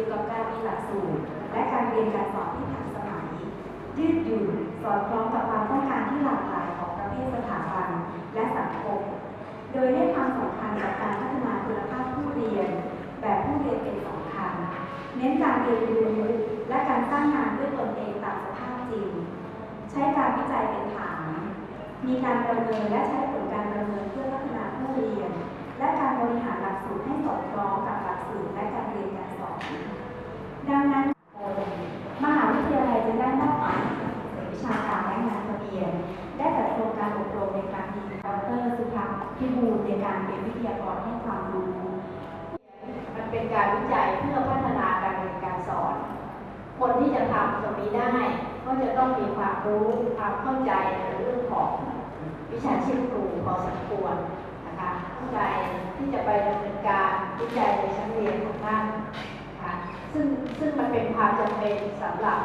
กี่ยวกับการมีหลักสูตร และการเรียนการสอนที่ทันสมัย ยืดหยุ่นสอดคล้องกับความต้องการที่หลากหลายของประเภทสถาบันและสังคม โดยให้ความสำคัญกับการพัฒนาคุณภาพผู้เรียน แบบผู้เรียนเป็นสำคัญ เน้นการเรียนรู้ การเป็นวิทยากรให้ความรู้ มันเป็นการวิจัยเพื่อพัฒนาการเรียนการสอน คนที่จะทำตรงนี้ได้ ก็จะต้องมีความรู้ความเข้าใจในเรื่องของวิชาชีพครูพอสมควรนะคะเข้าใจที่จะไปดำเนินการวิจัยในชั้นเรียนของท่านนะคะซึ่งซึ่งมันเป็นความจำเป็นสำหรับ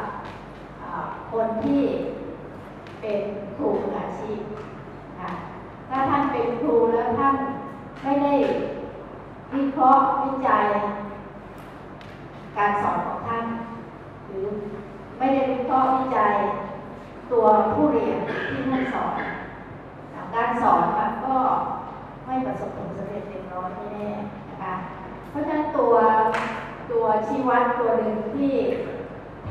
คนที่เป็นครูอาชีพนะคะถ้าท่านเป็นครูแล้วท่านไม่ได้ วิเคราะห์วิจัย การสอนของท่าน หรือไม่ได้วิเคราะห์วิจัย ตัวผู้เรียนที่ท่านสอนการสอนมันก็ไม่ประสบผลสำเร็จเต็มร้อยแน่ๆนะคะเพราะฉะนั้นตัว ตัวชี้วัดตัวหนึ่งที่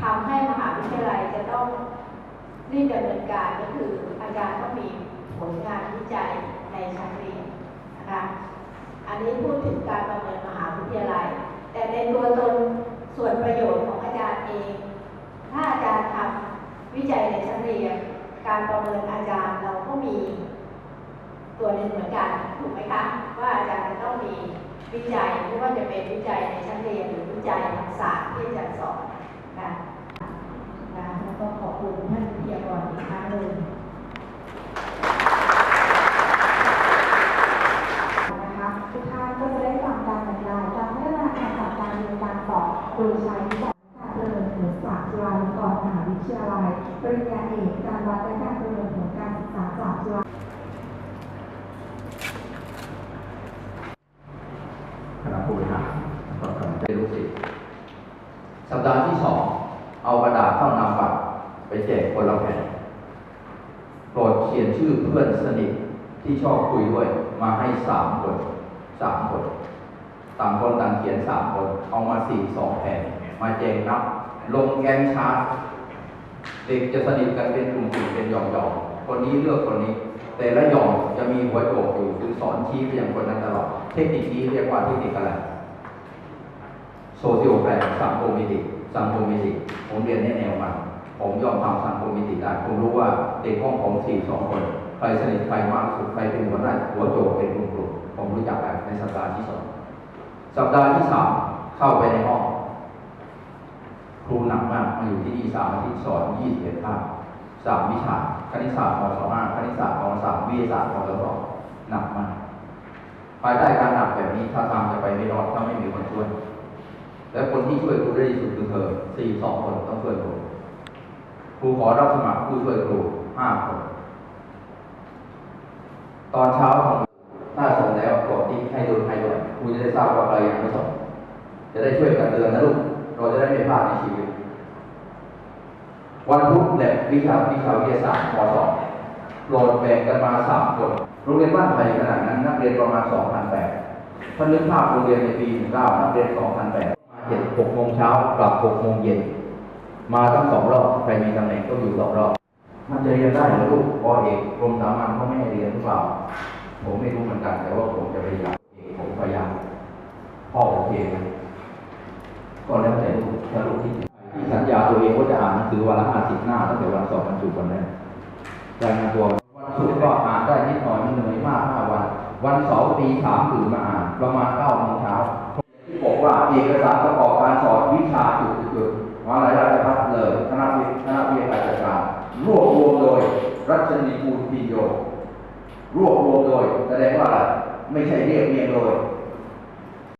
ทำให้มหาวิทยาลัยจะต้องรีบดำเนินการก็คืออาจารย์ต้องมีผลงานวิจัยในชั้นเรียนนะคะอันนี้พูดถึงการประเมินมหาวิทยาลัย แต่ในตัวตนส่วนประโยชน์ของอาจารย์เอง ถ้าอาจารย์ทำวิจัยในชั้นเรียน การประเมินอาจารย์เราก็มี ตัวหนึ่งเหมือนกันถูกไหมคะว่าอาจารย์จะต้องมีวิจัยไม่ว่าจะเป็นวิจัยในชั้นเรียนหรือวิจัยทางศาสตร์ที่อาจารย์สอนนะนะแล้วก็ขอบคุณท่านวิทยากรอีกครั้งหนึ่งนะคะทุกท่านก็จะได้ฟังการบรรยายการพัฒนาการจัดการเรียนการสอนโดยใช้วิจัยการประเมินผลจากจุฬาลงกรณ์มหาวิทยาลัยปริญญาเอกการวัดและการประเมินผลการศึกษาจากจุฬา คณะผู้บริหารก็กำลังจะรู้สิ สัปดาห์ที่สองเอากระดาษเข้านามบัตรไปแจกคนละแผ่นโปรดเขียนชื่อเพื่อนสนิทที่ชอบคุยด้วย มาให้สามคนสามคนต่างคนต่างเขียนสามคน เอามาสี่สองแผ่นมาแจกนับ ลงแกนชาร์ตเด็กจะสนิทกันเป็นกลุ่มๆเป็นหย่อมๆคนนี้เลือกคนนี้ แต่ละหย่อมจะมีหัวโจกอยู่คือสอนชี้ไปยังคนนั้นตลอด เทคนิคนี้เรียกว่าเทคนิคอะไร โซเชียลแปลสังคมมิติสังคมมิติผมเรียนแนแนวมาผมยอมทำสังคมมิติได้ผมรู้ว่าเด็กห้องผมสี่สองคนใครสนิทใครมากสุดใครเป็นหัวหน้าหัวโจกเป็นกลุ่มกลุ่มผมรู้จักกันในสัปดาห์ที่สองสัปดาห์ที่สามเข้าไปในห้องครูหนักมากมาอยู่ที่นี่สามอาทิตย์สอนยี่สิบเอ็ดภาคสามวิชาคณิตศาสตร์มสองห้าคณิตศาสตร์มสามวิทยาศาสตร์มสองหนักมากภายใต้การหนักแบบนี้ถ้าทางจะไปไม่รอดถ้าไม่มีคนช่วย และคนที่ช่วยครูได้ที่สุดคือเธอสี่สองคนต้องช่วยครูครูขอรับสมัครผู้ช่วยครูห้าคน ตอนเช้าของถ้าส่งแล้วกดที่ให้ดูให้ด้วยครูจะได้ทราบว่าใครยังไม่ส่งจะได้ช่วยกันเตือนนะลูกเราจะได้ไม่พลาดในชีวิต วันพุธแลบวิชาวิชาวิทยาศาสตร์มสองโปรดแบ่งกันมาสามคนโรงเรียนบ้านไผ่ขนาดนั้นนักเรียนประมาณสองพันแปดถ้านึกภาพโรงเรียนในปีหนึ่งเก้านักเรียนสองพันแปด เจ็ดหกโมงเช้ากลับหกโมงเย็น มาทั้งสองรอบใครมีตำแหน่งก็อยู่สองรอบมันจะเรียนได้หรือลูกปอเอกกรมสามัญเขาไม่ให้เรียนหรือเปล่า ผมไม่รู้เหมือนกันแต่ว่าผมจะพยายามเองผมพยายามพ่อโอเคไหมก็แล้วแต่ลูกถ้าลูกที่ที่สัญญาตัวเองว่าจะอ่านหนังสือวันละห้าสิบหน้าตั้งแต่วันสอบบรรจุวันแรกรายงานตัววันศุกร์ก็อ่านได้นิดหน่อยมันเหนื่อยมากห้าวัน วันเสาร์ตีสามตื่นมาอ่านประมาณเก้าโมงเช้า บอกว่าเอกสารประกอบการสอนวิชาจุดจุดๆมหาวิทยาลัยราชภัฏเลยคณะวิคณะวิทยาการารวบรวมโดยรัชนีภูลพิโยรวบรวมโดย แสดงว่าอะไรไม่ใช่เรียบเรียงโดย